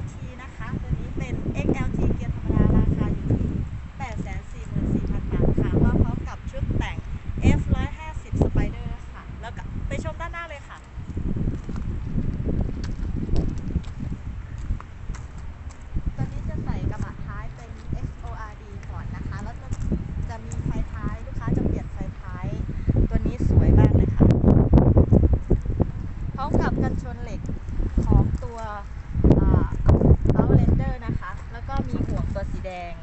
XLT นะคะ ตัวนี้เป็น XLT เกียร์ธรรมดาราคาอยู่ที่ 844,000 บาทค่ะมาพร้อมกับชุดแต่ง F150 Spider ค่ะ แล้วก็ไปชมด้านหน้าเลยค่ะ ตัวนี้จะใส่กระบะท้ายเป็น XORD ก่อนนะคะ แล้วจะจะมีไฟท้ายลูกค้าจะเปลี่ยนไฟท้าย ตัวนี้สวยมากเลยค่ะ พร้อมกับกันชนเหล็กของตัวอ่า Outlander นะคะ แล้วก็มีห่วงตัวสีแดง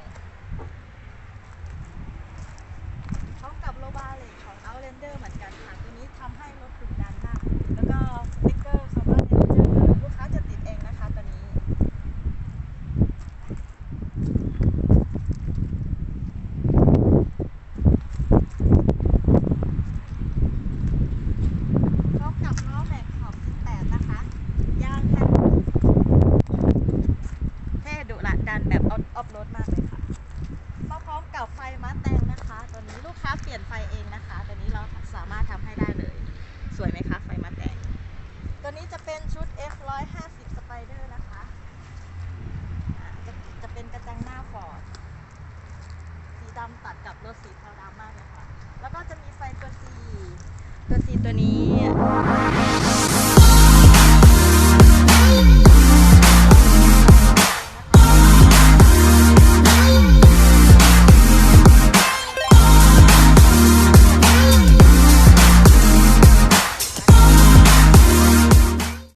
พร้อมกับโลบาเล็กของ Outlander เหมือนกันค่ะ ตัวนี้ทำให้รถดุดันมาก แล้วก็สติ๊กเกอร์คำว่า Ranger ลูกค้าจะติดเองนะคะตัวนี้ พร้อมกับล้อแม็กขอบ 18 นะคะ ยางแผ่นเท่ดุละดันแบบออฟโรดมากเลยค่ะ มาพร้อมกับไฟมาแตงนะคะ ตัวนี้ลูกค้าเปลี่ยนไฟเองนะคะ ตัวนี้เราสามารถทำให้ได้เลย สวยไหมคะ ไฟมาแตงตัวนี้จะเป็นชุด F150 Spider นะคะจะจะเป็นกระจังหน้าฟอร์ดสีดำตัดกับรถสีเทาดำมากเลยค่ะ แล้วก็จะมีไฟตัว C ตัว C ตัวนี้